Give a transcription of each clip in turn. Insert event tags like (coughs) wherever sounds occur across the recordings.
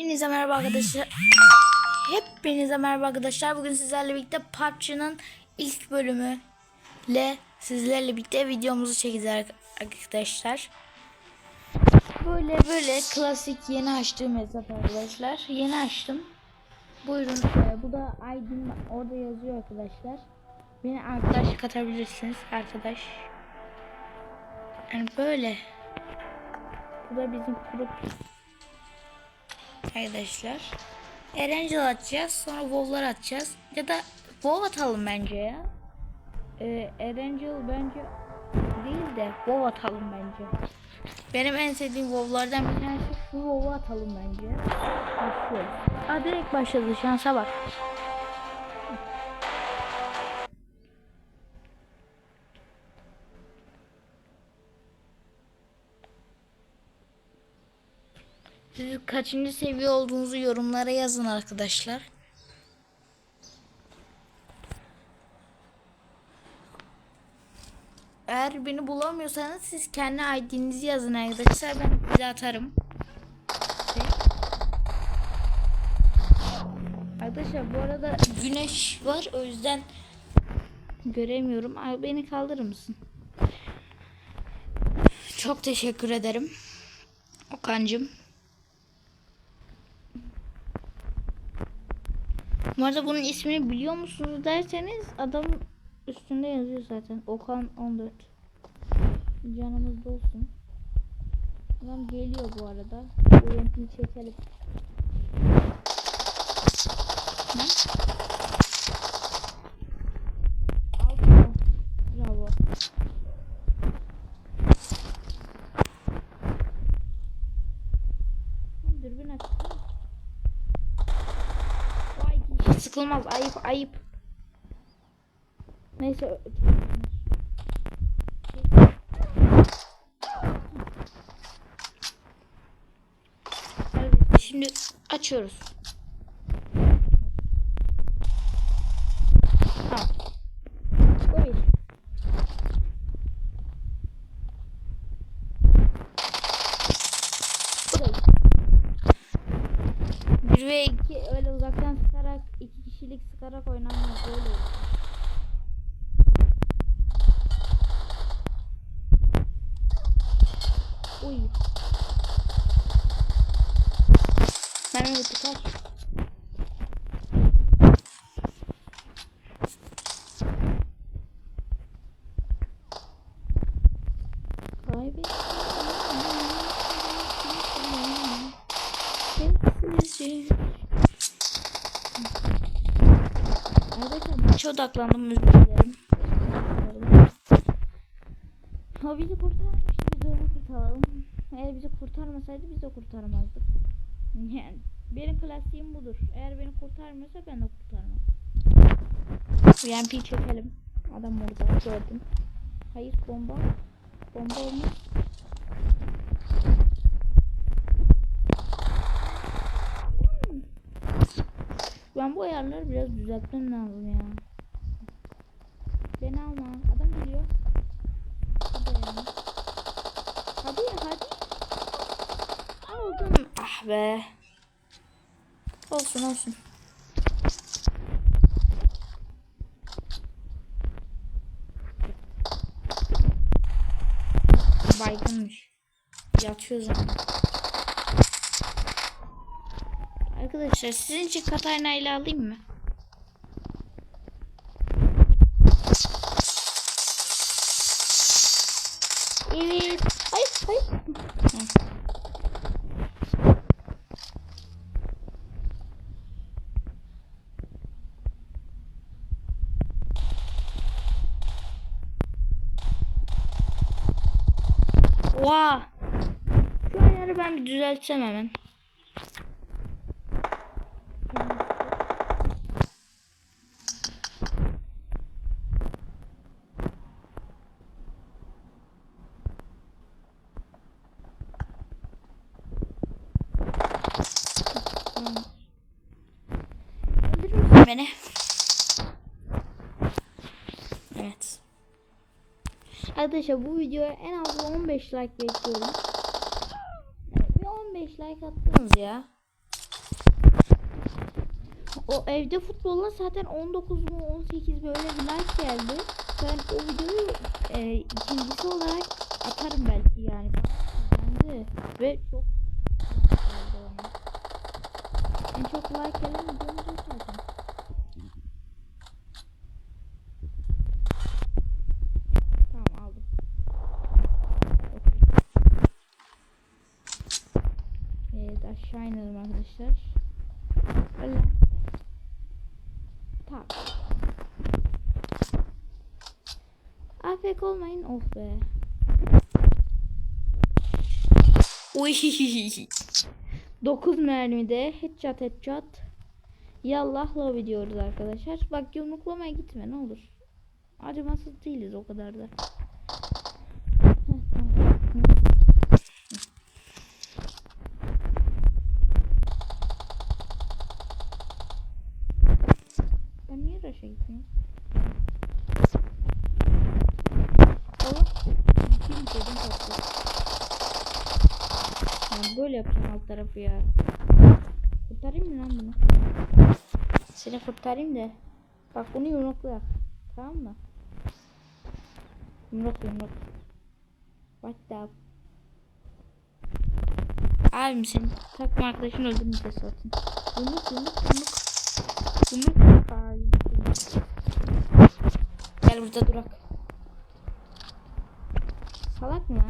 Hepinize merhaba arkadaşlar. Hepinize merhaba arkadaşlar. Bugün sizlerle birlikte PUBG'nin ilk bölümüyle sizlerle birlikte videomuzu çekeceğiz arkadaşlar. Böyle böyle klasik yeni açtığım hesap arkadaşlar. Yeni açtım. Buyurun. Ee, bu da ID'm orada yazıyor arkadaşlar. Beni arkadaş katabilirsiniz arkadaş. Yani böyle. Bu da bizim grup arkadaşlar. Erangel atacağız. Sonra WoW'lar atacağız. Ya da WoW atalım bence ya. Ee, bence değil de WoW atalım bence. Benim en sevdiğim WoW'lardan bir tanesi şu WoW'u atalım bence. Başlıyoruz. Aa direkt başladı şansa bak. Kaçıncı seviye olduğunuzu yorumlara yazın arkadaşlar. Eğer beni bulamıyorsanız siz kendi ID'nizi yazın arkadaşlar. Ben size atarım. Arkadaşlar bu arada güneş var o yüzden göremiyorum. Ay, beni kaldırır mısın? Çok teşekkür ederim. Okan'cım. Bu arada bunun ismini biliyor musunuz derseniz adam üstünde yazıyor zaten. Okan 14. Canımız olsun. Adam geliyor bu arada. UMP'yi çekelim. Ne? Aldım. Bravo. Dürbün açtım. Vay sıkılmaz ayıp ayıp. Neyse. Şimdi açıyoruz. Tamam. Bu bir. Bu da iki. 1 ve 2 öyle uzaktan sıkarak iki kişilik sıkarak oynanmaz böyle olur. Uy. Ben öyle kaç. Kaybettim. Arkadaşlar maça odaklandım özür dilerim. O bizi kurtarmıştı biz onu kurtaralım. Eğer bizi kurtarmasaydı biz de kurtaramazdık. Yani benim klasiğim budur. Eğer beni kurtarmasa ben de kurtarmam. UMP çekelim. Adam orada gördüm. Hayır bomba. Bomba olmaz. Ben bu ayarları biraz düzeltmem lazım ya. Beni alma. Adam geliyor. Hadi ya. Hadi hadi. Aldım. Ah be. Olsun olsun. Arkadaşlar sizin için Katarina ile alayım mı? Evet. Hayır hayır. Hı. Oha. Şu ayarı ben bir düzeltsem hemen. Öldürür müsün beni? Evet. Arkadaşlar bu videoya en az 15 like bekliyorum. Bir 15 like attınız ya. O evde futbolla zaten 19 mu 18 böyle bir like geldi. Ben o videoyu e, ikincisi olarak atarım belki yani. Bence ve çok. En çok like gelen videomuz o zaten. Tamam aldım. Okey. Evet aşağı inelim arkadaşlar. Böyle. Tamam. Afk olmayın oh be. Uy. 9 mermide headshot headshot. Yallah lobby diyoruz arkadaşlar. Bak yumruklamaya gitme ne olur. Acımasız değiliz o kadar da. Heh, tamam. Gitmiyorum? Oğlum, gideyim dedim tatlı. Böyle yapacağım alt tarafı ya. Kurtarayım mı lan bunu? Seni kurtarayım da. Bak bunu yumrukla. Tamam mı? Yumruk yumruk. What the Abim senin Takma arkadaşın öldürmeyeceğiz zaten. Yumruk yumruk yumruk. Yumruk abim. Gel burada durak. Salak mı?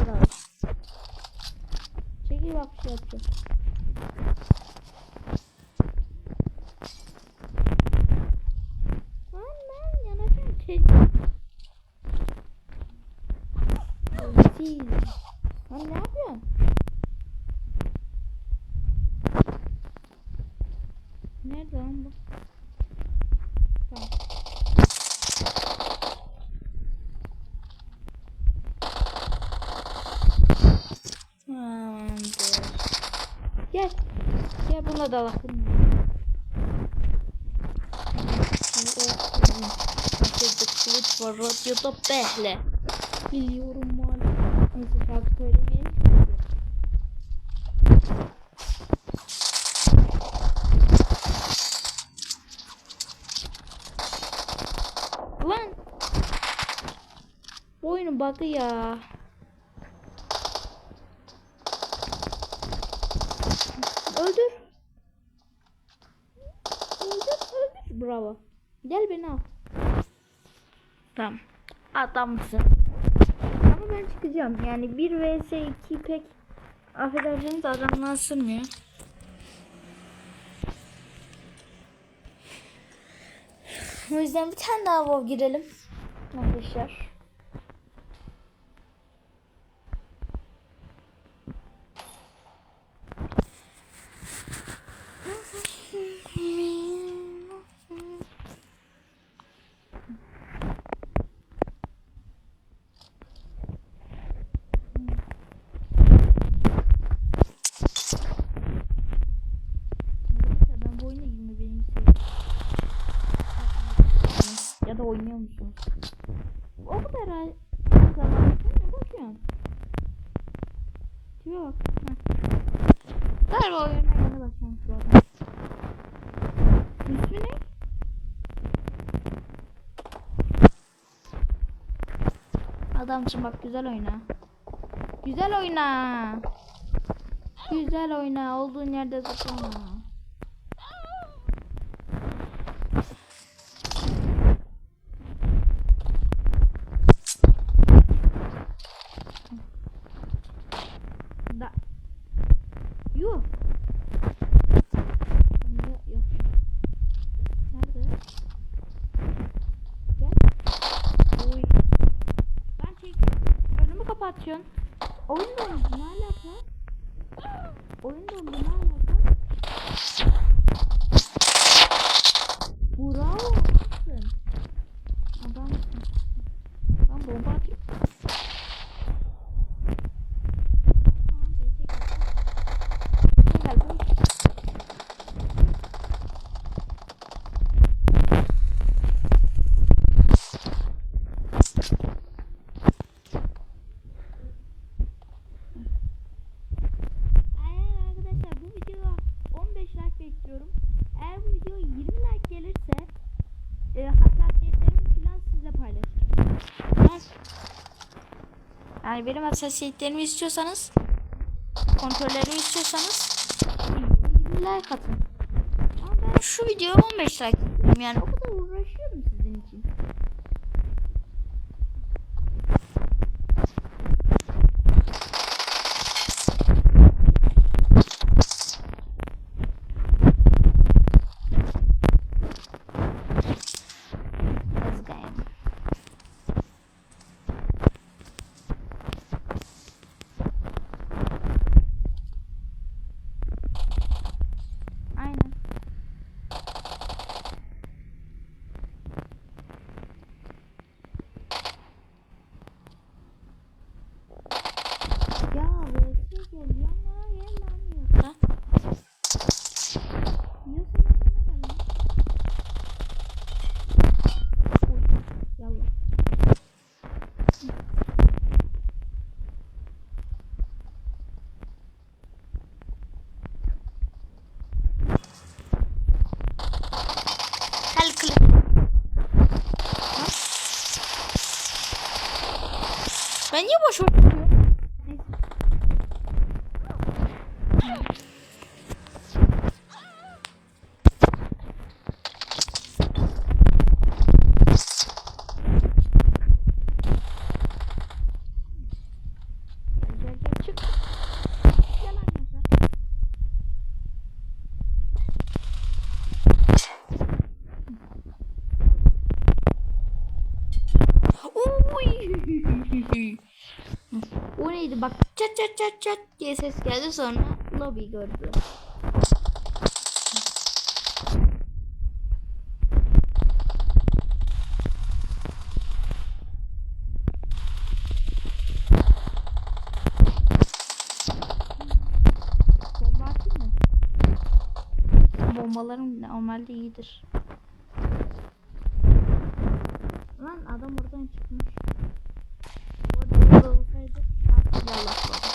Bravo. Çekil bak şey yapacağım. Lan lan yanacağım çekil. Öyle Lan ne yapıyorsun? Nerede lan bu? Tamam. Tamamdır. Gel. Gel buna da bak. Başladık kılıç var radyoda behle. Biliyorum maalesef. Neyse şarkı söylemeyelim. Lan. Bu oyunun bug'ı ya. Öldür. Öldür, öldür. Bravo. Gel beni al. Tamam. Adamsın. Ama ben çıkacağım. Yani 1 vs 2 pek Affedersiniz adamlar sırmıyor. O yüzden bir tane daha WoW girelim. Arkadaşlar ben bu oyuna girmeyi benim Ya da oynuyor musunuz? O kadar ha- zaman ne bakıyorsun? Tipe bak. Galiba yeni başlamış bu adam. İsmi ne? Adamsın bak güzel oyna. Güzel oyna. Güzel oyna. Olduğun yerde zıplama. Da. Yuh. Yok, yok. Nerede? Gel. Oy. Ben çek. Önümü kapatıyorsun. Oyun dondu. Ne alaka? Oyun dondu. Ne alaka? Bravo. Adamsın. Adamsın. Lan bomba atıyor. Tamam, gelecek, gelecek. Gel, bu- yani benim hassasiyetlerimi istiyorsanız kontrollerimi istiyorsanız like atın. Ama ben şu videoya 15 like istiyorum yani o kadar uğraşıyorum sizin için. Let's game. Aynen. Ya VS gel yanlara gel lan yoksa. Yoksa yanlara gel lan. Uy, Yallah. Hal kılıç. Ben niye boş oynuyorum? Gel gel çık. Gel annemize. Uy. O neydi bak çat çat çat diye ses geldi sonra lobby gördü. Bombalarım normalde iyidir. Lan adam oradan çıkmış. Bu arada burada olsaydı yallah baba.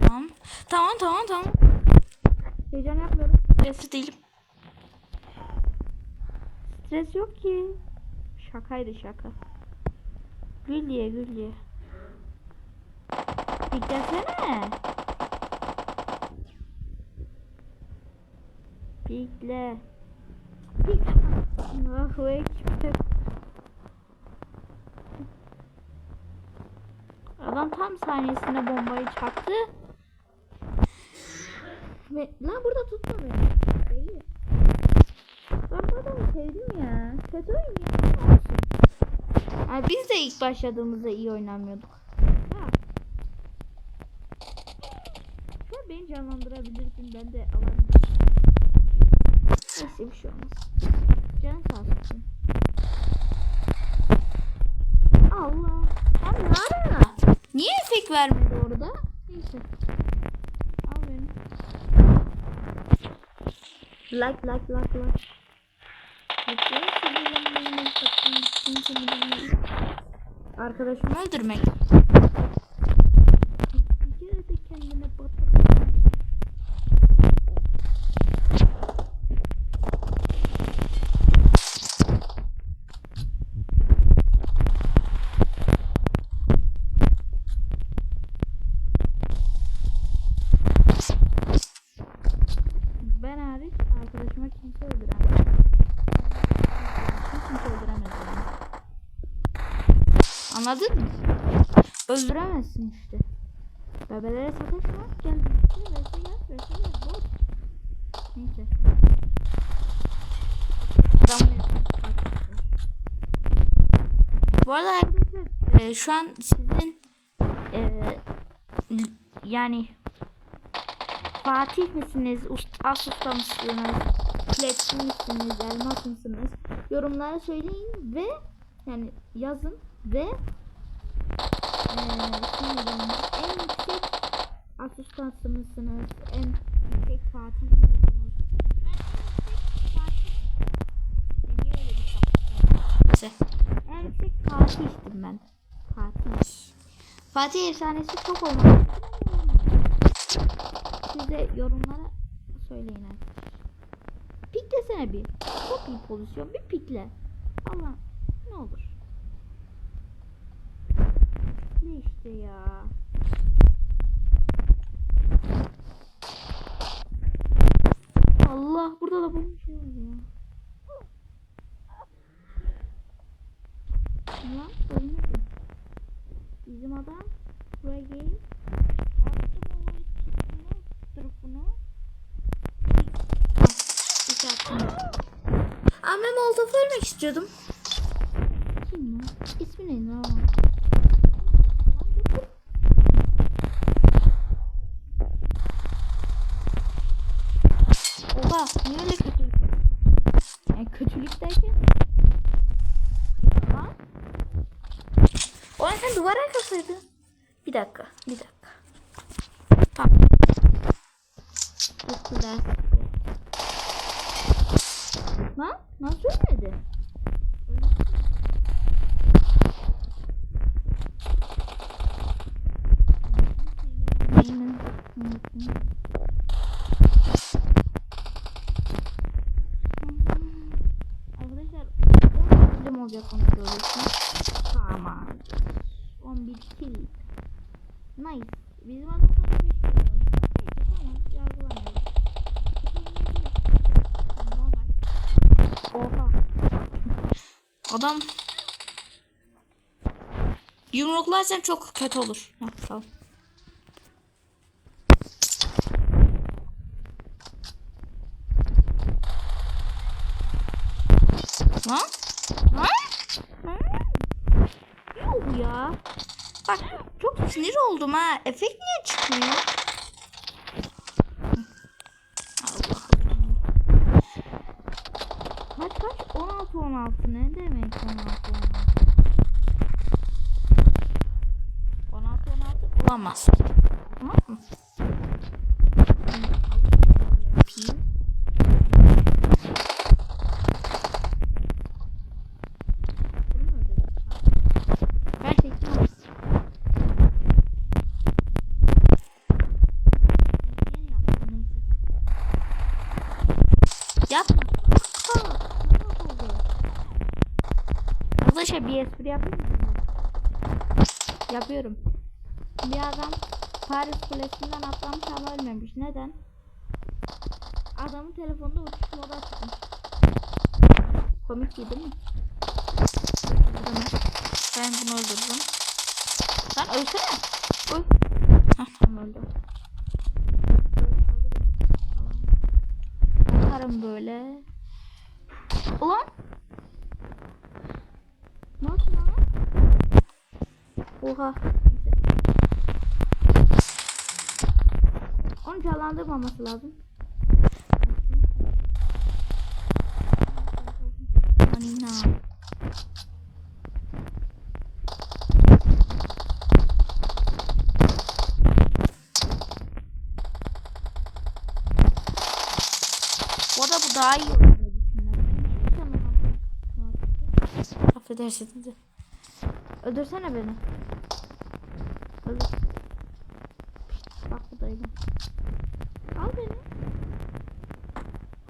Tamam. Tamam tamam tamam. Heyecan yapmıyorum. Stresli değilim. Stres yok ki. Şakaydı şaka. Gül diye gül diye. Beklesene. Bekle. Bekle. Allahu Ekber. Adam tam saniyesinde bombayı çaktı. Ve lan burada tutma beni. Değil. Ben bu adamı sevdim ya. Kötü oynuyor. Yani biz de ilk başladığımızda iyi oynamıyorduk. Ha. An beni canlandırabilirsin. Ben de alabilirim. Neyse bir şey olmaz. Canın sağ olsun. Allah. Abi ne? Niye efekt vermedi orada? Neyse. Al beni. Like like like like. Arkadaşımı öldürmek. Anladın mı? Öldüremezsin işte. Bebelere sataşma. Gel. Gel. Gel. Gel. Bot. Neyse. Bu arada arkadaşlar e, şu an sizin e, yani Fatih misiniz? As usta mısınız? Fletçi misiniz? Elmas mısınız? Yorumlara söyleyin ve yani yazın ve en yüksek as ustası mısınız? En yüksek Fatih? Ben en yüksek Fatih'tim ben. Fatih. Fatih efsanesi çok olmalı. Siz de yorumlara söyleyin arkadaşlar. Piklesene bir. Çok iyi pozisyon. Bir pikle. Allah ne olur. İşte ya. Allah burada da bu şey ya. Lan ölmedi. Bizim adam buraya gelip attım o çıktığını tarafını. Bir attım. Ama ben molotof vermek istiyordum. Kim ya? İsmi neydi lan? Oha niye öyle kötülük? Yani kötülük derken? Ha? O an sen duvar arkasıydın. Bir dakika, bir dakika. Tamam. Çok güzel. Lan nasıl ölmedi? Arkadaşlar 10 film olacak kontrol için. Tamam. 11 kill. Nice. Bizim adam sadece 5 kill var. Neyse tamam yargılamıyoruz. Normal. Oha. Adam yumruklarsan çok kötü olur. Ha, tamam. Lan? Lan? Yok ya. Bak çok sinir oldum ha. Efekt niye çıkmıyor? Allah Kaç kaç? 16 16 ne demek 16 16? 16 16 Olamaz. Tamam mı? yapayım. Bunu mu ödedim? Ha. Ver tekini al. Yeni yaptım, neyse. Yapma. Arkadaşlar bir espri yapayım mı? Yapıyorum. Bir adam Paris Kulesi'nden atlamış ama ölmemiş. Neden? Adamın telefonda uçuş modu açmış. Komik değil mi? Ben bunu öldürdüm. Lan ölsene. Öl. Hah, Tamam öldü. Böyle. Ulan. Nasıl lan? Oha. Onu canlandırmaması lazım. Anina. Bu arada bu daha iyi olur. Affedersiniz. Öldürsene beni. Öldür. Bak buradayım. Al beni.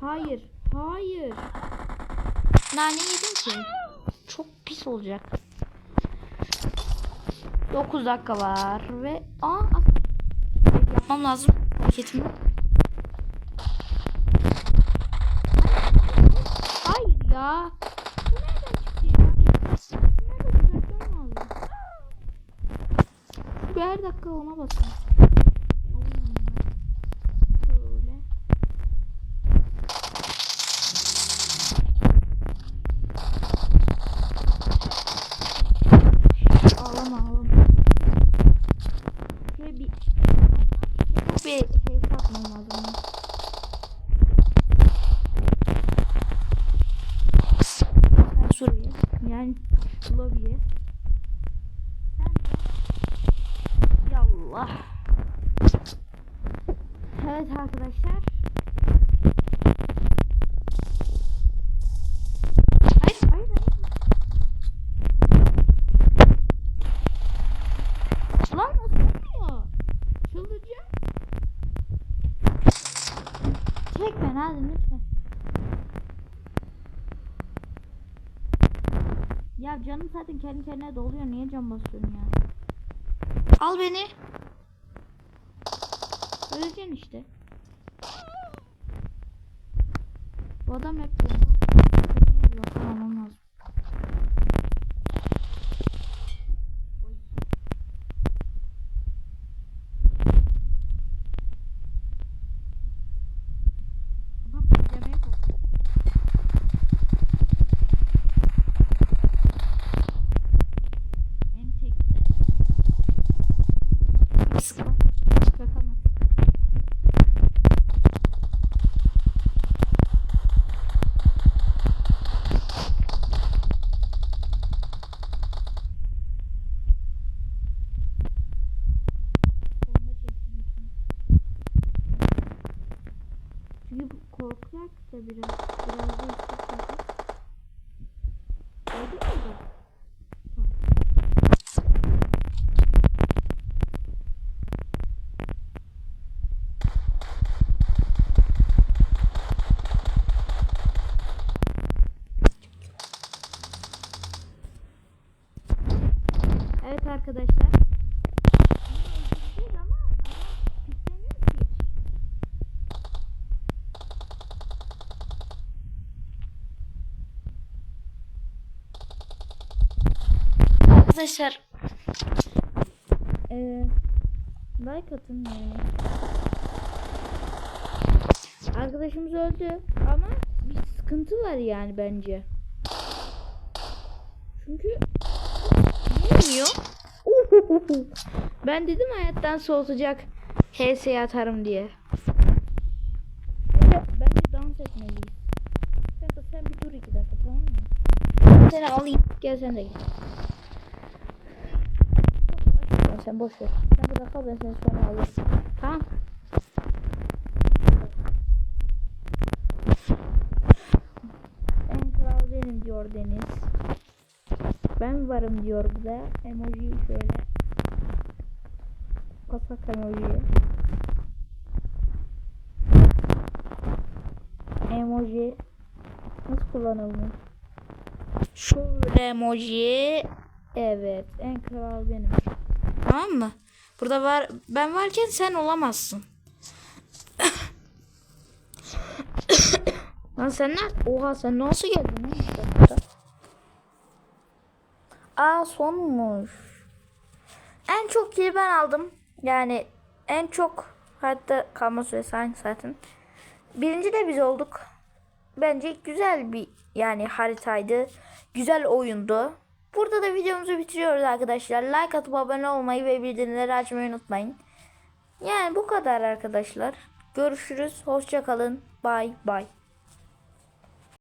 Hayır. Hayır. Nane yedim ki. Çok pis olacak. 9 dakika var ve aa yapmam lazım hareketimi. Hayır ya. Bu ya? Nerede düzeltmem lazım. Bir her dakika ona basın. Böyle. Ağlama ağlama. Şöyle bir çok bir hesap atmam lazım. Ben şuraya yani lobiye. Sen de yallah. Evet arkadaşlar. Lan nasıl oluyor? Çıldıracağım. Çek beni hadi lütfen. Ya canım zaten kendi kendine doluyor. Niye can basıyorsun ya? Al beni. Öleceksin işte. Bu adam hep bomba. Yakalamam lazım. Adam beklemeye korkuyor. En tekli de. Bakalım. Bakalım. Bomba çektim içine. Çünkü bu korkak da biraz. Biraz da istek Öldü mü bu? Evet arkadaşlar. Ama ama pisleniyor ki hiç. Arkadaşlar Ee, like atın yani. Arkadaşımız öldü ama bir sıkıntı var yani bence. Çünkü bilmiyor. ben dedim hayattan soğutacak HS'ye atarım diye. Bence, dans etmeliyiz. Kanka sen bir dur iki dakika tamam mı? Seni alayım. Gel sen de gel. Ya sen boş ver. Sen burada kal ben seni sonra alırım. Tamam. En kral benim diyor Deniz. Ben varım diyor bu da. Emojiyi şöyle. Basak emojiyi. Emoji. Nasıl kullanılıyor? Şöyle emoji. Evet. En kral benim. Tamam mı? Burada var ben varken sen olamazsın. (coughs) Lan sen ne? Oha sen nasıl geldin? Aa sonmuş. En çok kill ben aldım. Yani en çok hatta kalma süresi aynı zaten. Birinci de biz olduk. Bence güzel bir yani haritaydı. Güzel oyundu. Burada da videomuzu bitiriyoruz arkadaşlar. Like atıp abone olmayı ve bildirimleri açmayı unutmayın. Yani bu kadar arkadaşlar. Görüşürüz. Hoşça kalın. Bye bye.